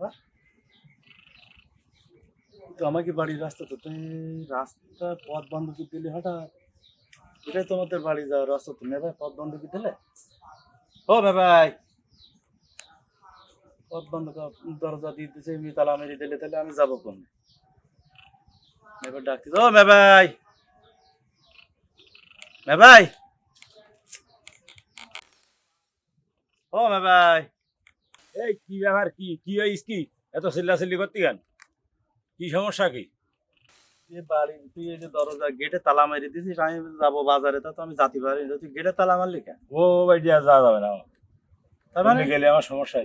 ব্যাপার। তো আমাকে বাড়ির রাস্তা তো তুই রাস্তা পথ বন্ধ দিলে হঠাৎ, এটাই তোমাদের বাড়ি যাওয়ার রাস্তা তুমি ভাই পথ বন্ধ দিলে? ও ভাই, পথ বন্ধ দরজা দিয়ে দিচ্ছে এমনি তালা মেরে দিলে, তাহলে আমি যাব কোন? এবার ডাকতে ও মে ভাই মে ভাই, ও মে ভাই। এই কি ব্যাপার? কি কি হইস কি? এত চিল্লাচিল্লি করতে কেন? কি সমস্যা কি? বাড়ি তুই এই যে দরজা গেটে তালা মেরে দিছিস আমি যাব বাজারে তা তো আমি যাতে পারি না। তুই গেটে তালা মারলি কেন? ও যাওয়া যাবে না তার মানে? গেলে আমার সমস্যা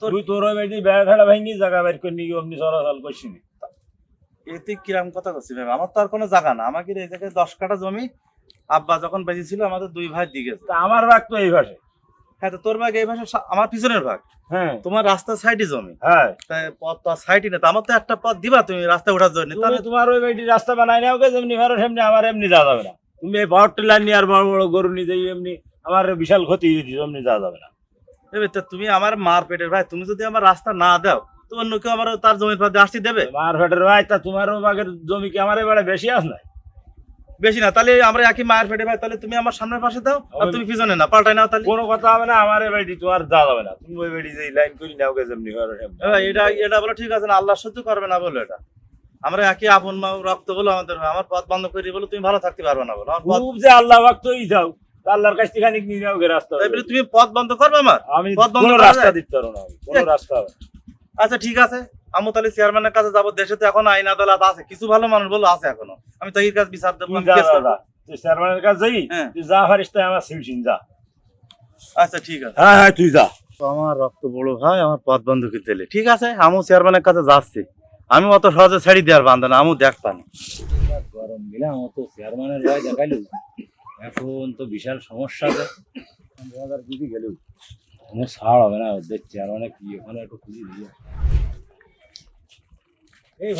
তোর তুই তোর ওই বাড়ি বেড়া ঠেড়া ভাঙি জায়গা বের করে নিয়ে অমনি চলাচল করছি এতে কিরাম কথা করছি ভাই? আমার তো আর কোনো জায়গা না। আমাকে এই জায়গায় দশ কাঠা জমি আব্বা যখন বেঁচেছিল আমাদের দুই ভাই দিকে। তা আমার ভাগ তো এই ভাষে হ্যাঁ তো তোর ভাগ এই ভাষা আমার পিছনের ভাগ। হ্যাঁ। তোমার রাস্তার সাইডে জমি। হ্যাঁ। তাই পথ তো সাইডে না আমার তো একটা পথ দিবা তুমি রাস্তায় ওঠার জন্য। তাহলে তোমার ওই রাস্তা বানাই নাও যেমনি সেমনি আমার এমনি যাওয়া যাবে না। তুমি এই টিলার নিয়ে আর বড় বড় গরু নিয়ে যাই এমনি আমার বিশাল ক্ষতি হয়ে দিচ্ছে এমনি যাওয়া যাবে না। এবার তা তুমি আমার মার পেটের ভাই তুমি যদি আমার রাস্তা না দাও তো অন্য কেউ আমার তার জমির পথে আসতে দেবে? মার ফেটের ভাই তা তোমারও বাগের জমি কি আমার এবারে বেশি আস না বেশি না তাহলে আমরা একই মায়ের পেটে ভাই তাহলে তুমি আমার সামনের পাশে দাও আর তুমি পিছনে না পাল্টাই নাও তাহলে। কোনো কথা হবে না আমার এই বাড়ি তোমার যাওয়া যাবে না। তুমি ওই বাড়ি যে লাইন করি নাও কে যেমনি ভালো এ ভাই, এটা এটা বলো ঠিক আছে না আল্লাহ সহ্য করবে না বলো এটা। আমরা একই আপন মা রক্ত বলো আমাদের। আমার পথ বন্ধ করে বলো তুমি ভালো থাকতে পারবে না বলো খুব যে আল্লাহ ভক্তই যাও। আল্লাহর কাছ থেকে নিয়ে নাও গে রাস্তা তুমি পথ বন্ধ করবে আমার? আমি পথ বন্ধ রাস্তা দিতে পারব না কোনো রাস্তা হবে আচ্ছা ঠিক আছে। আমি তাহলে চেয়ারম্যানের কাছে যাব দেশে তো এখন আইন আদালত আছে। কিছু ভালো মানুষ বলো আছে এখনও। আমি তো কাছে বিচার দেবো চেয়ারম্যানের কাছে যাই হ্যাঁ। তুই যা পারিস তাই আমার যা। আচ্ছা ঠিক আছে। হ্যাঁ হ্যাঁ তুই যা। আমার রক্ত বড় ভাই আমার পথ বন্ধ দিলে। ঠিক আছে আমিও চেয়ারম্যানের কাছে যাচ্ছি। আমি অত সহজে ছেড়ে দেওয়ার বান্ধব না আমিও দেখ পানি। গরম গেলাম তো চেয়ারম্যানের ভয় দেখাইলো। এখন তো বিশাল সমস্যা দু হাজার গেলেও। ছাড় হবে না ওদের চেয়ারম্যানে কি ওখানে একটু খুঁজি দিয়ে। এই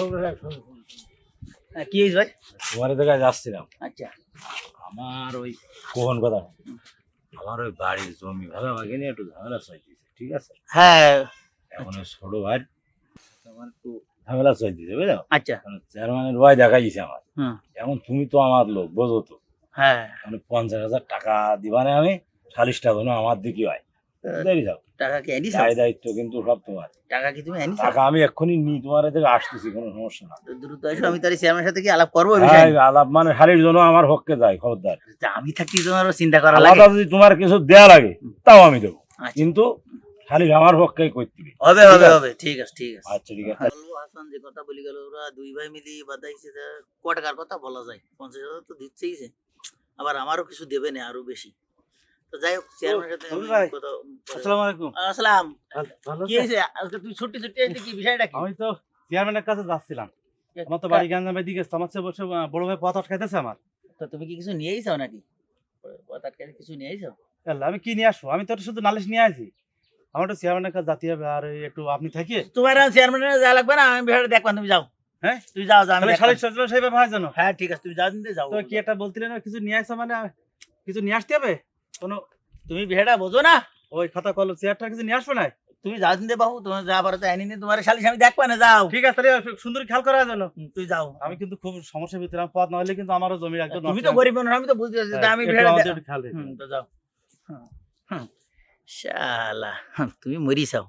হ্যাঁ, কি হয়েছে ভাই? তোমার জায়গায় যাচ্ছিলাম আচ্ছা। আমার ওই কোহন কথা? আমার ওই বাড়ির জমি আমাকে নিয়ে একটু ঝামেলা ঠিক আছে? হ্যাঁ। এখন ওই ছোট ভাই আমার একটু ঝামেলা বুঝলো আচ্ছা। চেয়ারম্যানের ভয় দেখাইছে আমার। এখন তুমি তো আমার লোক বোঝো তো। হ্যাঁ। মানে পঞ্চাশ হাজার টাকা দিবানে আমি চালিশটা কোনো আমার দিকে হয়। দেরি যাও টাকা কি আনিস দায় দায়িত্ব কিন্তু সব তোমার। টাকা কি তুমি আনিস টাকা আমি এক্ষুনি নি তোমার থেকে আসতেছি কোনো সমস্যা না। দ্রুত এসো আমি তার চেয়ারম্যানের সাথে কি আলাপ করব হ্যাঁ, আলাপ মানে শাড়ির জন্য আমার পক্ষে যায় খবরদার। তা আমি থাকতে তোমার চিন্তা করা লাগে। যদি তোমার কিছু দেয়া লাগে তাও আমি দেবো। আচ্ছা। কিন্তু খালি আমার পক্ষেই করতে হবে। হবে ঠিক হবে ঠিক আছে ঠিক আছে। আচ্ছা ঠিক আছে। হাসান যে কথা বলি গেল ওরা দুই ভাই মিলি বাদাইছে তা কথা বলা যায়? পঞ্চাশ হাজার তো দিচ্ছেই আবার আমারও কিছু দেবে না আরও বেশি। তো যাই হোক চেয়ারম্যানের সাথে আমি আসসালামু। আলাইকুম আসসালাম কি হয়েছে? আজকে তুই ছুটি ছুটি আসলি কি বিষয়টা কি? আমি তো চেয়ারম্যানের কাছে যাচ্ছিলাম। আমার তো বাড়ি গাঞ্জামের দিকে আমার বসে বড় ভাই পথ আটকাইতেছে আমার। তো তুমি কি কিছু নিয়ে আইসাও নাকি? কথা কিছু নিয়ে আইসাও আমি কি নিয়ে আসব? আমি তো শুধু নালিশ নিয়ে আসি আমার তো চেয়ারম্যানের কাছে যাতে হবে আর একটু আপনি থাকিয়ে তোমার চেয়ারম্যানের যা লাগবে না আমি বিষয়টা দেখবা তুমি যাও। হ্যাঁ? তুমি যাও যাও আমি হয় জানো হ্যাঁ ঠিক আছে তুমি যাও যাও। তো কি একটা বলছিলেন না, কিছু নিয়ে আসা মানে কিছু নিয়ে আসতে হবে? কোনো তুমি বিষয়টা বোঝো না? ওই খাতা কলম চেয়ারটা কিছু নিয়ে আসবে না তুমি যাও দিতে বাবু তোমার যা পারো তাই আনিনি তোমার শালিশ আমি দেখবা না যাও। ঠিক আছে তাহলে সুন্দর খেয়াল করা যেন। তুই যাও। আমি কিন্তু খুব সমস্যার ভিতরে আমি পথ না হলে কিন্তু আমারও জমি একদম তুমি তো। গরিব মানুষ আমি তো বুঝতে পারছি হ্যাঁ, আমি রেখো। হুম, তো যাও। শালা তুমি মরি চাও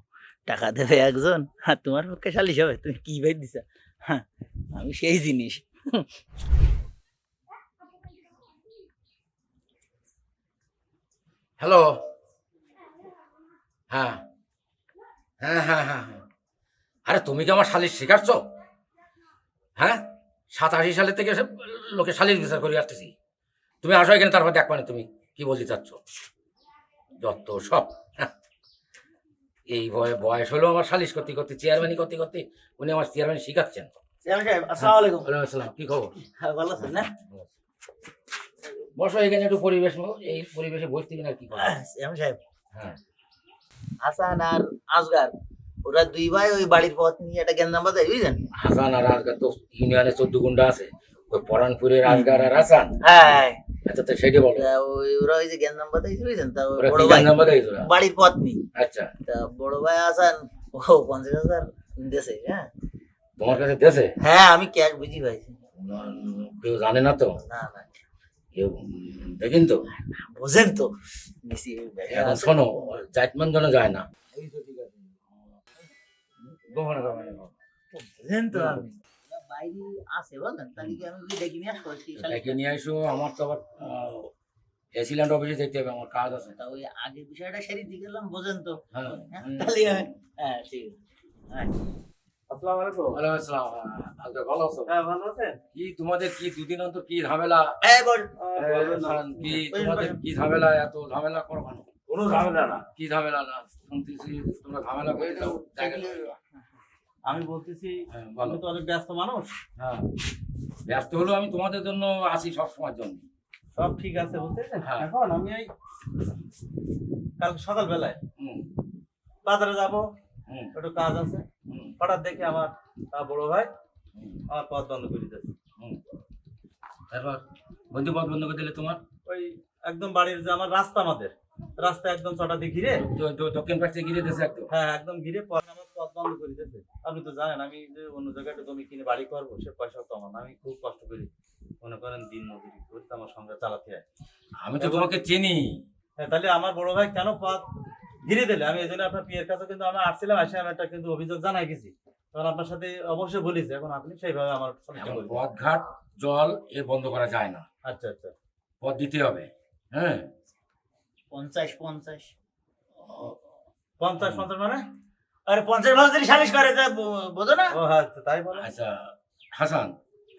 টাকা দেবে একজন আর তোমার পক্ষে শালিশ হবে তুমি কি ভাই দিছা? হ্যাঁ, আমি সেই জিনিস। হ্যালো হ্যাঁ। হ্যাঁ হ্যাঁ হ্যাঁ হ্যাঁ। আরে তুমি কি আমার শালির শেখাচ্ছ হ্যাঁ? সাতাশি সালে থেকে লোকে শালির বিচার করে আসতেছি। তুমি আসো এখানে তারপর দেখবা না তুমি কি বলতে চাচ্ছ। যত সব। হ্যাঁ। এই ভয়ে বয়স হলো আমার সালিশ করতে করতে চেয়ারম্যানই করতে করতে উনি আমার চেয়ারম্যান শিখাচ্ছেন। আসসালামু কি খবর? হ্যাঁ, ভালো আছেন না? বসো এখানে একটু পরিবেশ এই পরিবেশে বসতে কিনা কি করব? চেয়ারম্যান সাহেব, হ্যাঁ। হাসান আর আসগার ওরা দুই ভাই ওই বাড়ির পথ নিয়ে একটা গেন্দাম বাজায় বুঝলেন? হাসান আর আজগার তো ইউনিয়নে চোদ্দ গুন্ডা আছে। ওই পরানপুরের আজগার আর হাসান। হ্যাঁ আচ্ছা তো সেটি বলো। ওই ওরা ওই যে গেন্দাম বাজাইছে বুঝলেন? তা বড় ভাই? বাড়ির পথ নিয়ে আচ্ছা। তা বড় ভাই হাসান ও পঞ্চাশ হাজার দেশে হ্যাঁ? তোমার কাছে দেশে? হ্যাঁ আমি ক্যাশ বুঝি পাইছি কেউ জানে না তো? না না। কেউ দেখেন তো? বোঝেন তো। এখন। শোনো জাতমান যেন যায় না। বোঝেন তো আপনি। আছে বলেন। তাহলে কি আমি ডেকে নিয়ে আসব? সেই নিয়ে আসো আমার তো আবার এসিল্যান্ড অফিসে যেতে হবে আমার কাজ আছে। তা ওই আগের বিষয়টা সেরে দিয়ে গেলাম বোঝেন তো। হ্যাঁ। হ্যাঁ, তাহলে হ্যাঁ ঠিক আছে। হ্যাঁ। আসসালামু আলাইকুম। ওয়ালাইকুম আসসালাম। আজকে ভালো আছো? হ্যাঁ ভালো আছেন কি তোমাদের কি দুদিন অন্তর কি ঝামেলা? এই বল। আহ, এ, বলবেন না। কারণ কি তোমাদের কি ঝামেলা? এত ঝামেলা করো কেন? কোনো ঝামেলা না। কি ঝামেলা না? শুনতেছি তোমরা ঝামেলা করে দাও আমি বলতেছি হ্যাঁ, আমি তো অনেক ব্যস্ত মানুষ। হ্যাঁ। ব্যস্ত হলেও আমি তোমাদের জন্য আসি সব সময়ের জন্য। সব ঠিক আছে হ্যাঁ। এখন আমি এই কাল সকালবেলায় হুম। বাজারে যাব। হুম। একটু কাজ আছে। হঠাৎ দেখে আমার বড় ভাই আমার পথ বন্ধ করে দিতেছে। তারপর বন্ধু পথ বন্ধ করে দিলে তোমার? ওই একদম বাড়ির যে আমার রাস্তা আমাদের। রাস্তা একদম চটা দিয়ে ঘিরে দক্ষিণ পাশে ঘিরে দিয়েছে একদম? হ্যাঁ একদম ঘিরে পথ আমার পথ বন্ধ করে দিতেছে। আপনি তো জানেন আমি যে অন্য জায়গায় জমি কিনে বাড়ি করব সে পয়সা তো আমার আমি খুব কষ্ট করি। মনে করেন দিন মজুরি করি তো আমার সঙ্গে চালাতে হয়। আমি তো তোমাকে চিনি। হ্যাঁ তাহলে আমার বড় ভাই কেন পথ ঘিরে দিলে। আমি এই জন্য আপনার পিয়ের কাছে কিন্তু আমি আসছিলাম এসে আমি একটা কিন্তু অভিযোগ জানাই গেছি। তখন আপনার সাথে অবশ্যই বলেছি এখন আপনি সেইভাবে আমার পথঘাট জল এ বন্ধ করা যায় না। আচ্ছা আচ্ছা। পথ দিতে হবে হ্যাঁ? পঞ্চাশ পঞ্চাশ। পঞ্চাশ পঞ্চাশ মানে? আরে পঞ্চাশ বছর সালিশ করে তা বোঝো না? ও হ্যাঁ তাই বলে। আচ্ছা। হাসান।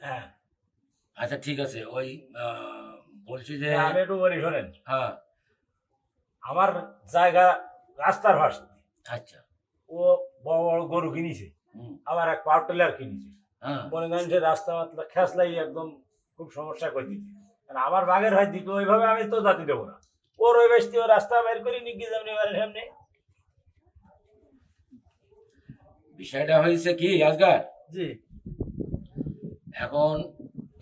হ্যাঁ। আচ্ছা ঠিক আছে ওই বলছি যে আমি একটু বলি শোনেন। হ্যাঁ। আমার জায়গা রাস্তার পাশে আচ্ছা। ও বড় বড় গরু কিনেছে আবার এক পাওয়ার টিলার কিনেছে। হ্যাঁ। মনে করেন যে রাস্তা খেসলাই একদম খুব সমস্যা করে দিচ্ছে কারণ আমার বাগের হয় দিকে ওইভাবে আমি তো জাতি দেবো না। ওর ওই বেশি ও রাস্তা বের করে নিয়ে গিয়ে যাবেন সামনে। বিষয়টা হয়েছে কি আজকাল জি। এখন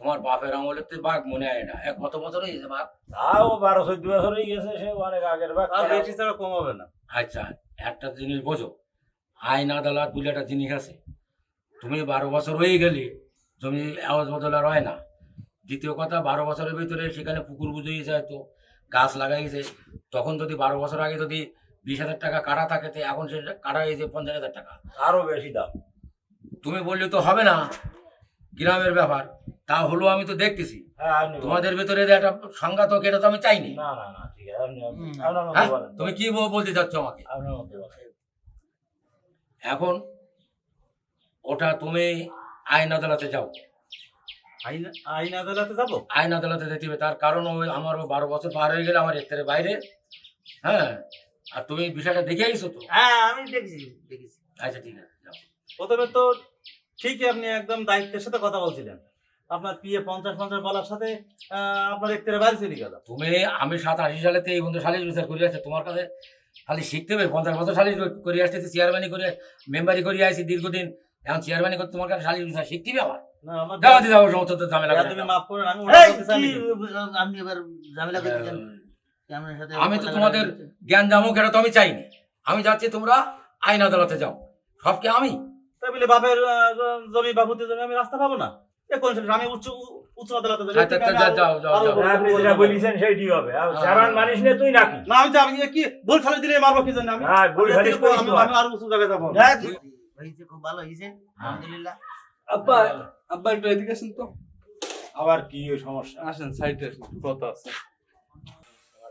তোমার বাপের আমলের তো বাঘ মনে হয় না। এক কত বছর হয়েছে বাঘ? তাও বারো চোদ্দ বছর হয়ে গেছে সে অনেক আগের বাগ আর বেশি ছাড়া কম হবে না। আচ্ছা একটা জিনিস বোঝো আইন আদালত বলে একটা জিনিস আছে। তুমি বারো বছর হয়ে গেলে জমি আওয়াজ বদল আর হয় না। দ্বিতীয় কথা বারো বছরের ভিতরে সেখানে পুকুর বুঝিয়ে যায় তো গাছ লাগাইছে তখন যদি বারো বছর আগে যদি বিশ হাজার টাকা কাটা থাকে তো এখন সে কাটা হয়েছে পঞ্চাশ হাজার টাকা। আরও বেশি দাম। তুমি বললে তো হবে না। গ্রামের ব্যাপার তা হলো আমি তো দেখতেছি। হ্যাঁ। তোমাদের ভিতরে একটা সংঘাত হোক এটা তো আমি চাইনি। হ্যাঁ? তুমি কি বল- বলতে চাচ্ছ আমাকে? এখন ওটা তুমি আইন আদালতে যাও। আইন আইন আদালতে যাব? আইন আদালতে যেতে হবে। তার কারণ ওই আমার ওই বারো বছর পার হয়ে গেলে আমার এর বাইরে। হ্যাঁ? আর তুমি বিষয়টা দেখে আইছো তো? হ্যাঁ আমি দেখেছি দেখেছি। আচ্ছা ঠিক আছে যাও। প্রথমে তো ঠিকই আপনি একদম দায়িত্বের সাথে কথা বলছিলেন। আপনার পিএ পঞ্চাশ পঞ্চাশ বলার সাথে আহ, আপনার একটু বাইরে চলে গেল। তুমি আমি সাত আশি সালেতে এই বন্ধু সালিশ বিচার করে আসছে তোমার কাছে খালি শিখতে হবে পঞ্চাশ বছর সালিশ করে আসতে চেয়ারম্যানই করে মেম্বারি করে আসছি দীর্ঘদিন এখন চেয়ারম্যানই করে তোমার কাছে সালিশ বিচার শিখতে হবে আমার আমি তো। এবার ঝামেলা করতে চান? আপনার সাথে আমি তো তোমাদের জ্ঞান জামুক এটা তো আমি চাইনি। আমি যাচ্ছি তোমরা আইন আদালতে যাও। সব কি আমি তাই বলে বাপের জমি বাবুতে জমি আমি রাস্তা পাবো না? এ কোন সেটা? আমি উচ্চ উচ্চ আদালতে যাব। এর থেকে আমি যাও, আরো- যাও, যাও, আরও যাও। বড় আপনি বড় যেটা বলব। বলেছেন সেইটি হবে। আর হ্যাঁ। মানিস না তুই নাকি? না আমি আমি কি? ভুল খালি দিলে মারবো কি জানি আমি? ভুল আমি এর খালিশ থেকে করিস আমি তো। আমি উঁচু জায়গায় যাব। হ্যাঁ, হয়েছে খুব ভালো হয়েছে। আলহামদুলিল্লাহ। আব্বা আব্বা একটু এদিকে আসেন তো। আবার কি সমস্যা? আসেন সাইডে আসেন কথা আছে।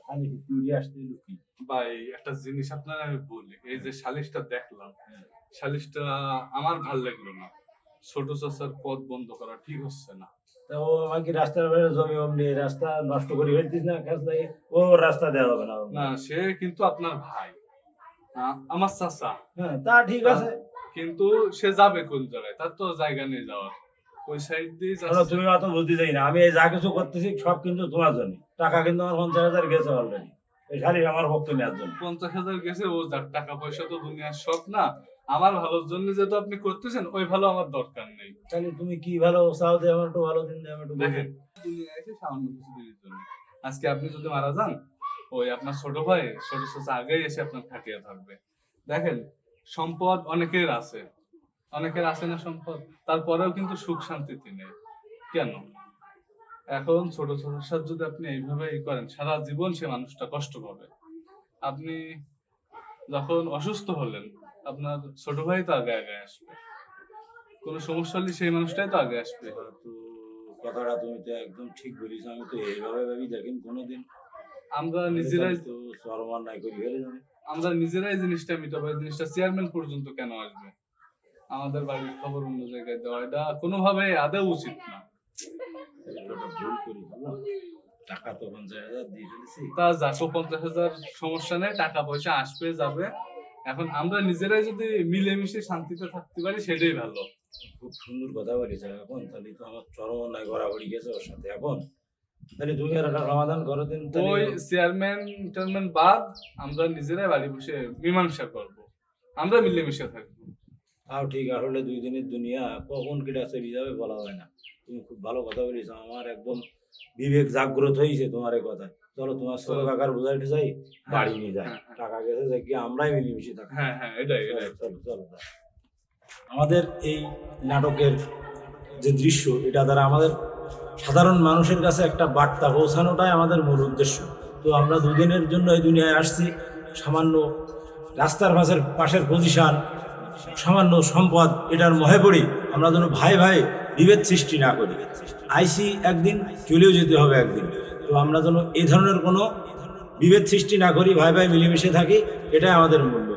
আমি কি আসতে ভাই একটা জিনিস আপনার আমি বলি এই যে সালিশটা দেখলাম সালিশটা আমার ভালো লাগল না। ছোট চাচার পথ বন্ধ করা ঠিক হচ্ছে না। তা ও আমাকে রাস্তার বাইরে জমি অমনি রাস্তা নষ্ট করে ফেলতিস না কাজ লাগে? ও রাস্তা দেওয়া হবে না না সে কিন্তু আপনার ভাই। আমার চাচা। হ্যাঁ তা ঠিক আছে। কিন্তু সে যাবে কোন জায়গায়? তার তো জায়গা নেই যাওয়ার। ওই সাইড দিয়ে তুমি অত বুঝতে চাই না। আমি যা কিছু করতেছি সব কিন্তু তোমার জন্য। টাকা কিন্তু আমার পঞ্চাশ হাজার গেছে অলরেডি এই খালি আমার ভক্ত নেওয়ার জন্য। পঞ্চাশ হাজার গেছে ও যার টাকা পয়সা তো দুনিয়ার সব না আমার ভালোর জন্য যেহেতু আপনি করতেছেন ওই ভালো আমার দরকার নেই। তাহলে তুমি কি ভালো? চাও যে আমার একটু ভালো দিন দিয়ে একটু দেখেন দুনিয়ায় এসে সামান্য কিছু দিনের জন্য। আজকে আপনি যদি মারা যান ওই আপনার ছোট ভাই ছোট আগেই এসে আপনার থাকিয়ে থাকবে দেখেন সম্পদ অনেকের আছে। অনেকের আছে না সম্পদ? তারপরেও কিন্তু সুখ শান্তিতে নেই কেন? এখন ছোট ছোট সাথে যদি আপনি এইভাবে ই করেন সারা জীবন সে মানুষটা কষ্ট পাবে। আপনি যখন অসুস্থ হলেন আপনার ছোট ভাই তো আগে আগে আসবে। কোনো সমস্যা হলে সেই মানুষটাই তো আগে আসবে। তো কথাটা তুমি তো একদম ঠিক বলিস আমি তো এইভাবে ভাবি দেখেন কোনোদিন। আমরা নিজেরাই তো সরমান নাই করি ফেলে যাবে। আমরা নিজেরাই জিনিসটা মিটাবো জিনিসটা চেয়ারম্যান পর্যন্ত কেন আসবে? আমাদের বাড়ির খবর অন্য জায়গায় দেওয়া এটা কোনোভাবে আদৌ উচিত না। ভুল করি টাকা তো পঞ্চাশ হাজার দিয়ে ফেলেছি। তা যাকো পঞ্চাশ হাজার সমস্যা নেই টাকা পয়সা আসবে যাবে। এখন আমরা নিজেরাই যদি মিলেমিশে শান্তিতে থাকতে পারি সেটাই ভালো। খুব সুন্দর কথা বলিস এখন তাহলে তো আমার চরম অন্যায় পড়ে গেছে ওর সাথে এখন। তাহলে আর একটা সমাধান করো দিন ওই চেয়ারম্যান টেয়ারম্যান বাদ আমরা নিজেরাই বাড়ি বসে মীমাংসা করব। আমরা মিলেমিশে থাকব। তাও ঠিক আসলে দুই দিনের দুনিয়া কখন কেটে চলে যাবে বলা যায় না। তুমি খুব ভালো কথা বলিস আমার একদম বিবেক জাগ্রত হয়েছে তোমার কথা চলো তোমার ছোট কাকার বোঝাইতে যাই বাড়ি নিয়ে যাই। হ্যাঁ, হ্যাঁ। টাকা গেছে যাই কি আমরাই মিলেমিশে থাকি। হ্যাঁ হ্যাঁ এটাই চলো চলো আমাদের এই নাটকের যে দৃশ্য এটা দ্বারা আমাদের সাধারণ মানুষের কাছে একটা বার্তা পৌঁছানোটাই আমাদের মূল উদ্দেশ্য। তো আমরা দুদিনের জন্য এই দুনিয়ায় আসছি। সামান্য রাস্তার পাশের পাশের পজিশন সামান্য সম্পদ এটার মহে পড়ি। আমরা যেন ভাই ভাই বিভেদ সৃষ্টি না করি। আইসি একদিন চলেও যেতে হবে একদিন। তো আমরা যেন এই ধরনের কোনো বিভেদ সৃষ্টি না করি ভাই ভাই মিলেমিশে থাকি, এটাই আমাদের মূল্য